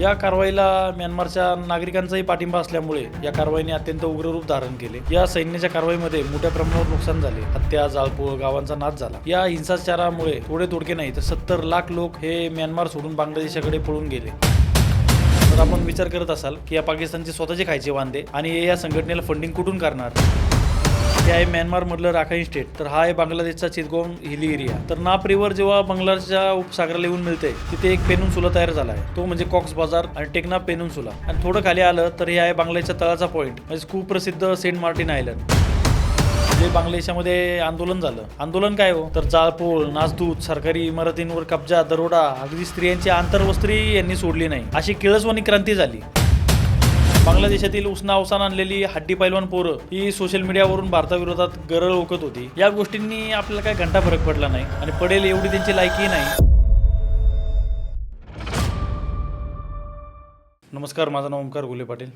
या कारवाईला म्यानमारच्या नागरिकांचाही पाठिंबा असल्यामुळे या कारवाईने अत्यंत उग्र रूप धारण केले. या सैन्याच्या कारवाईमध्ये मोठ्या प्रमाणावर नुकसान झाले. हत्या जाळपोळ गावांचा नाश झाला. या हिंसाचारामुळे थोडे तोडके नाही तर सत्तर लाख लोक हे म्यानमार सोडून बांगलादेशाकडे पळून गेले. तर आपण विचार करत असाल की या पाकिस्तानचे स्वतःचे खायचे वांदे आणि या संघटनेला फंडिंग कुठून करणार? हे आहे म्यानमारमधलं राखाईन स्टेट तर हा आहे बांगलादेशचा चितगोम हिली एरिया तर नाप रिव्हर जेव्हा बांगलादेशच्या उपसागराला येऊन मिळते तिथे एक पेनुनसुला तयार झाला आहे. तो म्हणजे कॉक्स बाजार आणि टेकना पेनुनसुला आणि थोडं खाली आलं तर हे आहे बांगलादेशच्या तळाचा पॉईंट म्हणजे खूप प्रसिद्ध सेंट मार्टिन आयलंड जे बांगलादेशामध्ये आंदोलन झालं. आंदोलन काय हो? तर जाळपोळ नासधूत सरकारी इमारतींवर कब्जा दरोडा अगदी स्त्रियांची आंतरवस्त्री यांनी सोडली नाही. अशी किळसवानी क्रांती झाली. बांगलादेशातील उष्णा अवसान आणलेली हड्डी पैलवान पोरं ही सोशल मीडियावरून भारताविरोधात गरळ ओकत होती. या गोष्टींनी आपल्याला काय घंटा फरक पडला नाही आणि पडेल एवढी त्यांची लायकी नाही. नमस्कार माझं नाव ओंकार गुले पाटील.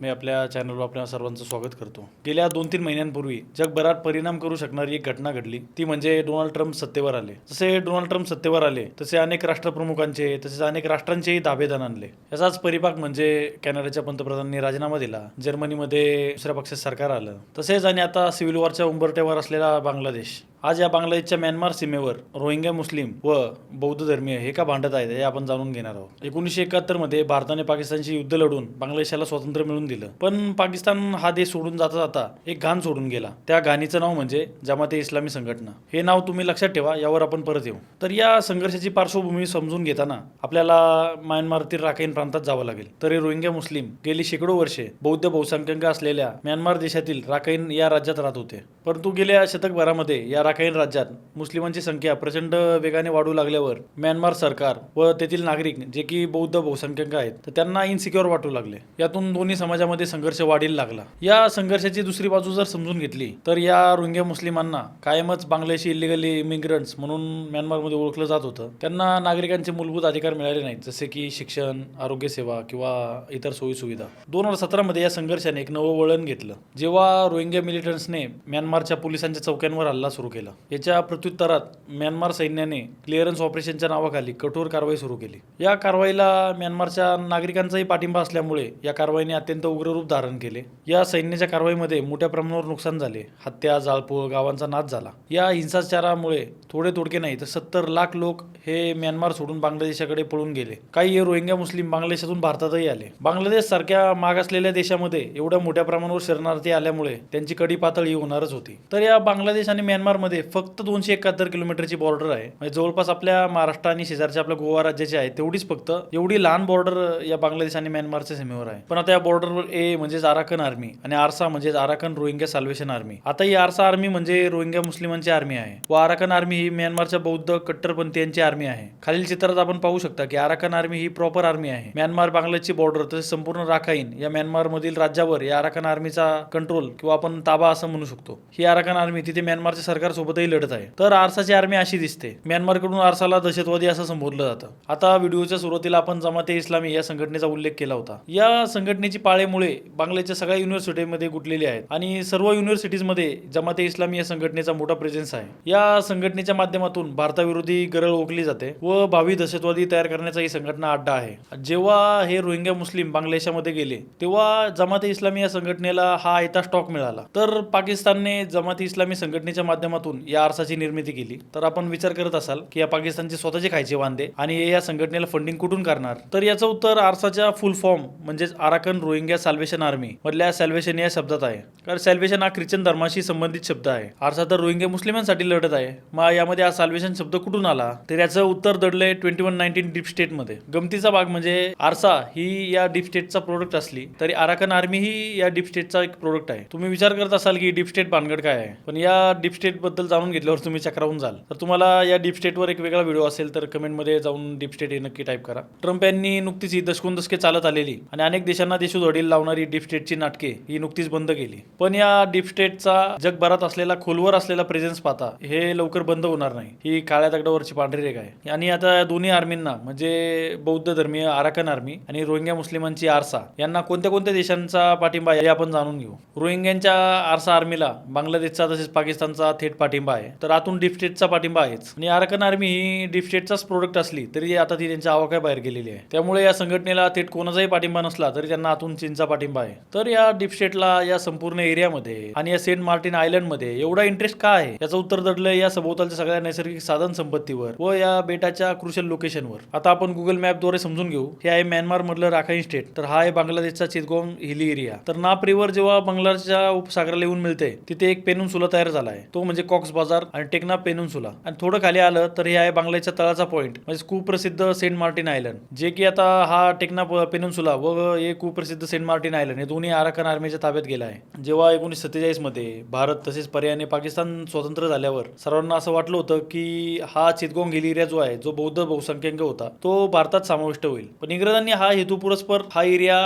मी आपल्या चॅनलवर आपल्या सर्वांचं स्वागत करतो. गेल्या दोन तीन महिन्यांपूर्वी जगभरात परिणाम करू शकणारी एक घटना घडली. ती म्हणजे डोनाल्ड ट्रम्प सत्तेवर आले. जसे डोनाल्ड ट्रम्प सत्तेवर आले तसे अनेक राष्ट्रप्रमुखांचे तसेच अनेक राष्ट्रांचेही दाबेदान आणले. याचाच परिपाक म्हणजे कॅनडाच्या पंतप्रधानांनी राजीनामा दिला. जर्मनीमध्ये दुसऱ्या पक्षात सरकार आलं. तसेच आणि आता सिव्हिल वॉरच्या उंबरट्यावर असलेला बांगलादेश. आज या बांगलादेशच्या म्यानमार सीमेवर रोहिंग्या मुस्लिम व बौद्ध धर्मीय हे का भांडत आहेत हे आपण जाणून घेणार आहोत. एकोणीसशे एकाहत्तरमध्ये भारताने पाकिस्तानशी युद्ध लढून बांगलादेशाला स्वातंत्र्य मिळवून दिलं. पण पाकिस्तान हा देश सोडून जाता जाता एक घाण सोडून गेला. त्या घाणीचं नाव म्हणजे जमाते इस्लामी संघटना. हे नाव तुम्ही लक्षात ठेवा यावर आपण परत येऊ. तर या संघर्षाची पार्श्वभूमी समजून घेताना आपल्याला म्यानमारतील राखाईन प्रांतात जावं लागेल. तरी रोहिंग्या मुस्लिम गेली शेकडो वर्षे बौद्ध बहुसंख्यक असलेल्या म्यानमार देशातील राखाईन या राज्यात राहत होते. परंतु गेल्या शतकभरामध्ये या राखाईन राज्यात. मुस्लिमांची संख्या प्रचंड वेगाने वाढू लागल्यावर म्यानमार सरकार व तेथील नागरिक जे की बौद्ध बहुसंख्याक आहेत तर त्यांना इनसिक्युअर वाटू लागले. यातून दोन्ही समाजामध्ये संघर्ष वाढीला लागला. या संघर्षाची दुसरी बाजू जर समजून घेतली तर या रोहिंग्या मुस्लिमांना कायमच बांगलादेशी इलिगली इमिग्रंट्स म्हणून म्यानमारमध्ये ओळखलं जात होतं. त्यांना नागरिकांचे मूलभूत अधिकार मिळाले नाहीत जसे की शिक्षण आरोग्य सेवा किंवा इतर सोयी सुविधा दोन हजार सतरामध्ये या संघर्षाने एक नवं वळण घेतलं. जेव्हा रोहिंग्या मिलिटंट्सने म्यानमारच्या पोलिसांच्या चौक्यांवर हल्ला सुरू केला याच्या प्रत्युत्तरात म्यानमार सैन्याने क्लिअरन्स ऑपरेशनच्या नावाखाली कठोर कारवाई सुरू केली. या कारवाईला म्यानमारच्या नागरिकांचाही पाठिंबा असल्यामुळे या कारवाईने अत्यंत उग्र रूप धारण केले. या सैन्याच्या कारवाईमध्ये मोठ्या प्रमाणावर नुकसान झाले. हत्या जाळपोळ गावांचा नाश झाला. या हिंसाचारामुळे थोडे तोडके नाही तर सत्तर लाख लोक हे म्यानमार सोडून बांगलादेशाकडे पळून गेले. काही हे रोहिंग्या मुस्लिम बांगलादेशातून भारतातही आले. बांगलादेश सारख्या मागासलेल्या देशामध्ये एवढ्या मोठ्या प्रमाणावर शरणार्थी आल्यामुळे त्यांची कडी पातळी होणारच होती. तर या बांगलादेश आणि म्यानमार म्यानमारमध्ये फक्त दोनशे एकाहत्तर किलोमीटरची बॉर्डर आहे. म्हणजे जवळपास आपल्या महाराष्ट्र आणि शेजारच्या आपल्या गोवा राज्याची आहे तेवढीच फक्त. एवढी लहान बॉर्डर या बांगलादेश आणि म्यानमारच्या सीमेवर आहे. पण आता या बॉर्डरवर ए म्हणजेच आराकन आर्मी आणि आरसा म्हणजेच आराकन रोहिंग्या साल्वेशन आर्मी आता ही आरसा आर्मी म्हणजे रोहिंग्या मुस्लिमांची आर्मी आहे. व आराकन आर्मी ही म्यानमारच्या बौद्ध कट्टरपंथीयांची आर्मी आहे. खालील चित्रात आपण पाहू शकता की आराकन आर्मी ही प्रॉपर आर्मी आहे. म्यानमार बांगलादेशची बॉर्डर तसेच संपूर्ण राखाईन या म्यानमार मधील राज्यावर या आराकन आर्मीचा कंट्रोल किंवा आपण ताबा असं म्हणू शकतो. ही आराकन आर्मी तिथे म्यानमारचे सरकार सोबतही लढत आहे. तर आरसाची आर्मी अशी दिसते. म्यानमारकडून आरसाला दहशतवादी असं संबोधलं जातं. आता व्हिडिओच्या सुरुवातीला आपण जमाते इस्लामी या संघटनेचा उल्लेख केला होता. या संघटनेची पाळेमुळे बांगलादेशच्या सगळ्या युनिव्हर्सिटीमध्ये गुटलेली आहेत आणि सर्व युनिव्हर्सिटीजमध्ये जमाते इस्लामी या संघटनेचा मोठा प्रेझेन्स आहे. या संघटनेच्या माध्यमातून भारताविरोधी गरळ ओकली जाते व भावी दहशतवादी तयार करण्याचा ही संघटना अड्डा आहे. जेव्हा हे रोहिंग्या मुस्लिम बांगलादेशामध्ये गेले तेव्हा जमाते इस्लामी या संघटनेला हा आयता स्टॉक मिळाला. तर पाकिस्तानने जमाते इस्लामी संघटनेच्या माध्यमातून या आरसाची निर्मिती केली. तर आपण विचार करत असाल की या पाकिस्तानचे स्वतःचे खायचे वांदे आणि हे या संघटनेला फंडिंग कुठून करणार? तर याचं उत्तर आरसाच्या फुल फॉर्म म्हणजेच आराकन रोहिंग्या सॅल्वेशन आर्मी मधल्या सॅल्वेशन या शब्दात आहे. कारण सॅल्वेशन हा ख्रिश्चन धर्माशी संबंधित शब्द आहे. आरसा तर रोहिंग्या मुस्लिमांसाठी लढत आहे. मग यामध्ये हा सॅल्वेशन शब्द कुठून आला? तर याचं उत्तर दडलंय ट्वेंटी वन नाईन्टीन डीप स्टेटमध्ये गमतीचा भाग म्हणजे आरसा ही या डीप स्टेटचा प्रोडक्ट असली तरी आराकन आर्मी ही या डीप स्टेटचा एक प्रोडक्ट आहे. तुम्ही विचार करत असाल की डीप स्टेट भानगड काय आहे? पण या डीप स्टेट बद्दल जाणून घेतल्यावर तुम्ही चक्रावून जाल. तर तुम्हाला या डीप स्टेटवर एक वेगळा व्हिडिओ असेल तर कमेंटमध्ये जाऊन डीप स्टेट हे नक्की टाईप करा. ट्रम्प यांनी नुकतीच ही दशकून दशके चालत आलेली आणि अनेक देशांना देशू वडील लावणारी डीप स्टेटची नाटके ही नुकतीच बंद केली. पण या डीप स्टेटचा जगभरात असलेला खोलवर असलेला प्रेझेन्स पाहता हे लवकर बंद होणार नाही. ही काळ्या दगडावरची पांढरी रेखा आहे. आणि आता दोन्ही आर्मींना म्हणजे बौद्ध धर्मीय आराकन आर्मी आणि रोहिंग्या मुस्लिमांची आरसा यांना कोणत्या कोणत्या देशांचा पाठिंबा आहे हे आपण जाणून घेऊ. रोहिंग्यांच्या आरसा आर्मीला बांगलादेशचा तसेच पाकिस्तानचा थेट पाठिंबा आहे. तर आतून डिफस्टेटचा पाठिंबा आहेच. आणि आरकन आर्मी ही डिफस्टेटचाच प्रोडक्ट असली तरी आता ती त्यांच्या आवाक्याबाहेर गेलेली आहे. त्यामुळे या संघटनेला थेट कोणाचाही पाठिंबा नसला तरी त्यांना आतून चीनचा पाठिंबा आहे. तर या डिफस्टेटला या संपूर्ण एरियामध्ये आणि या सेंट मार्टिन आयलंडमध्ये एवढा इंटरेस्ट का आहे? याचं उत्तर दडलं या सभोवतालच्या सगळ्या नैसर्गिक साधन संपत्तीवर व या बेटाच्या क्रुशल लोकेशनवर आता आपण गुगल मॅपद्वारे समजून घेऊ. हे आहे म्यानमार मधलं राखाईन स्टेट तर हा आहे बांगलादेशचा चितगोंग हिली एरिया तर नाप रिव्हर जेव्हा बांगलादेशच्या उपसागराला येऊन मिळते तिथे एक पेनुन्सुला तयार झाला आहे. तो म्हणजे कॉक्स बाजार आणि टेकना पेनुन्सुला. आणि थोडं खाली आलं तर हे आहे बांगलाच्या तळाचा पॉईंट म्हणजे कुप्रसिद्ध सेंट मार्टिन आयलंड. जे की आता हा टेकना पेनुन्सुला व हे कुप्रसिद्ध सेंट मार्टिन आयलंड हे दोन्ही आराखन आर्मीच्या ताब्यात गेला आहे. जेव्हा एकोणीसशे सत्तेचाळीसमध्ये भारत तसेच पर्यायाने पाकिस्तान स्वतंत्र झाल्यावर सर्वांना असं वाटलं होतं की हा चितगोंग हिल एरिया जो आहे जो बौद्ध बहुसंख्याक होता तो भारतात समाविष्ट होईल. पण इंग्रजांनी हा हेतू पुरस्पर हा एरिया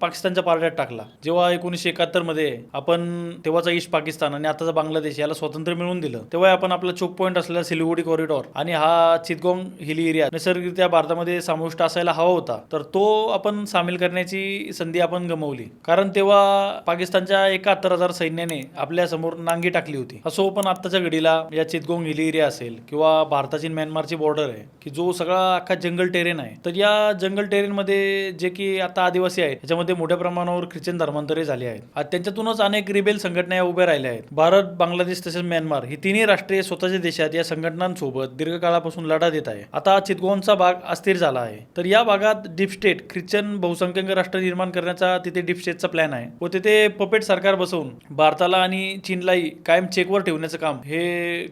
पाकिस्तानच्या पारड्यात टाकला. जेव्हा एकोणीसशे एकाहत्तरमध्ये आपण तेव्हाचा ईस्ट पाकिस्तान आणि आताचा बांगलादेश याला स्वातंत्र्य करून दिलं. तेव्हा आपण आपला चोक पॉईंट असलेला सिलिगुडी कॉरिडॉर आणि हा चितगोंग हिल एरिया नैसर्गिकरित्या भारतामध्ये समाविष्ट असायला हवा होता. तर तो आपण सामील करण्याची संधी आपण गमावली. कारण तेव्हा पाकिस्तानच्या एकाहत्तर हजार सैन्याने आपल्यासमोर नांगी टाकली होती. असो पण आत्ताच्या घडीला या चितगोंग हिल एरिया असेल किंवा भारताची म्यानमारची बॉर्डर आहे की जो सगळा अख्खा जंगल टेरेन आहे तर या जंगल टेरेन मध्ये जे की आता आदिवासी आहेत त्याच्यामध्ये मोठ्या प्रमाणावर ख्रिश्चन धर्मांतरे झाली आहेत. त्यांच्यातूनच अनेक रिबेल संघटना या उभ्या राहिल्या आहेत. भारत बांगलादेश तसेच म्यानमार ही तिन्ही राष्ट्रीय स्वतःच्या देशात या संघटनांसोबत दीर्घकाळापासून लढा देत आहे. आता चितगोनचा भाग अस्थिर झाला आहे. तर या भागात डीप स्टेट ख्रिश्चन बहुसंख्याक राष्ट्र निर्माण करण्याचा तिथे डीप स्टेटचा प्लॅन आहे व तिथे पपेट सरकार बसवून भारताला आणि चीनलाही कायम चेकवर ठेवण्याचं काम हे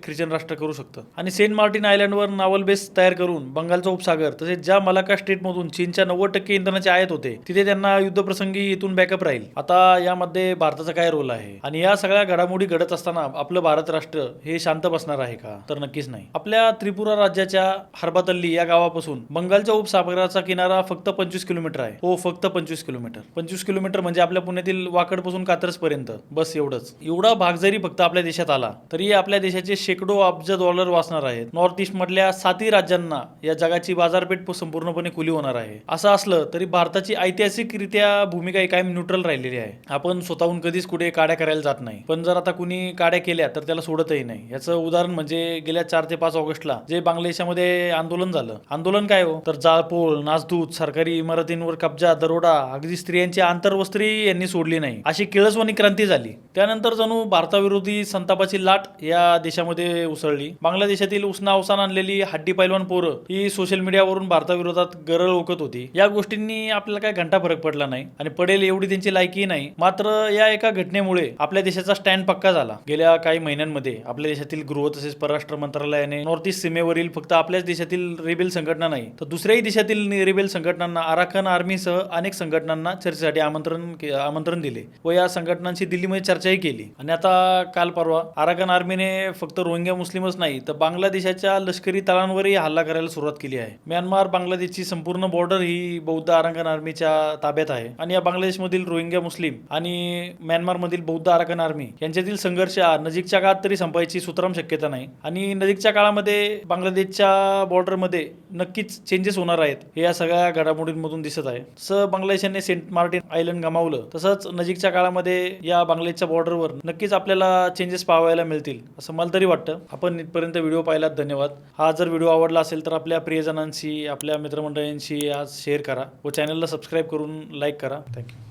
ख्रिश्चन राष्ट्र करू शकतं. आणि सेंट मार्टिन आयलंडवर नावल बेस तयार करून बंगालचा उपसागर तसेच ज्या मलाका स्टेटमधून चीनच्या नव्वद टक्के इंधनाचे आयात होते तिथे त्यांना युद्धप्रसंगी इथून बॅकअप राहील. आता यामध्ये भारताचा काय रोल आहे? आणि या सगळ्या घडामोडी घडत असताना आपलं भारत राष्ट्र हे शांत बसणार आहे का? तर नक्कीच नाही. आपल्या त्रिपुरा राज्याच्या हरबातल्ली या गावापासून बंगालच्या उपसागराचा किनारा फक्त पंचवीस किलोमीटर आहे. हो फक्त पंचवीस किलोमीटर. पंचवीस किलोमीटर म्हणजे आपल्या पुण्यातील वाकडपासून कात्रज पर्यंत बस एवढंच. एवढा भाग जरी फक्त आपल्या देशात आला तरी आपल्या देशाचे शेकडो अब्ज डॉलर वाचणार आहेत. नॉर्थ ईस्ट मधल्या सातही राज्यांना या जगाची बाजारपेठ संपूर्णपणे खुली होणार आहे. असं असलं तरी भारताची ऐतिहासिकरित्या भूमिका एक कायम न्यूट्रल राहिलेली आहे. आपण स्वतःहून कधीच कुठे काड्या करायला जात नाही. पण जर आता कुणी काड्या केल्या तर त्याला सोडत सोडतही नाही. याचं उदाहरण म्हणजे गेल्या चार ते पाच ऑगस्टला जे बांगलादेशामध्ये आंदोलन झालं. आंदोलन काय हो? तर जाळपोळ नासधूत सरकारी इमारतींवर कब्जा दरोडा अगदी स्त्रियांची आंतरवस्त्री यांनी सोडली नाही. अशी किळसवानी क्रांती झाली. त्यानंतर जणू भारताविरोधी संतापाची लाट या देशामध्ये उसळली. बांगलादेशातील उष्णावसान आणलेली हड्डी पैलवान पोरं ही सोशल मीडियावरून भारताविरोधात गरळ ओकत होती. या गोष्टींनी आपल्याला काय घंटा फरक पडला नाही आणि पडेल एवढी त्यांची लायकी नाही. मात्र या एका घटनेमुळे आपल्या देशाचा स्टँड पक्का झाला. गेल्या काही महिन्यांमध्ये आपल्या देशातील गृह तसेच परराष्ट्र मंत्रालयाने नॉर्थ ईस्ट सीमेवरील फक्त आपल्याच देशातील रेबेल संघटना नाही तर दुसऱ्याही देशातील रेबेल संघटनांना आराखन आर्मीसह अनेक संघटनांना चर्चेसाठी आमंत्रण आमंत्रण दिले व या संघटनांची दिल्लीमध्ये चर्चाही केली. आणि आता काल परवा आराकन आर्मीने फक्त रोहिंग्या मुस्लिमच नाही तर बांगलादेशाच्या लष्करी तळांवरही हल्ला करायला सुरुवात केली आहे. म्यानमार बांगलादेशची संपूर्ण बॉर्डर ही बौद्ध आराकन आर्मीच्या ताब्यात आहे. आणि या बांगलादेशमधील रोहिंग्या मुस्लिम आणि म्यानमारमधील बौद्ध आराकन आर्मी यांच्यातील संघर्ष नजीकच्या काळात तरी संपायची सुतराम शक्यता नाही. आणि नजीकच्या काळामध्ये बांगलादेशच्या बॉर्डरमध्ये नक्कीच चेंजेस होणार आहेत हे या सगळ्या घडामोडींमधून दिसत आहे. जसं बांगलादेशाने सेंट मार्टिन आयलंड गमावलं तसंच नजीकच्या काळामध्ये या बांगलादेशच्या बॉर्डरवर नक्कीच आपल्याला चेंजेस पाहायला मिळतील असं मला तरी वाटतं. आपण इथपर्यंत व्हिडिओ पाहिलात धन्यवाद. हा जर व्हिडिओ आवडला असेल तर आपल्या प्रियजनांशी आपल्या मित्रमंडळींशी आज शेअर करा व चॅनलला सबस्क्राईब करून लाईक करा. थँक्यू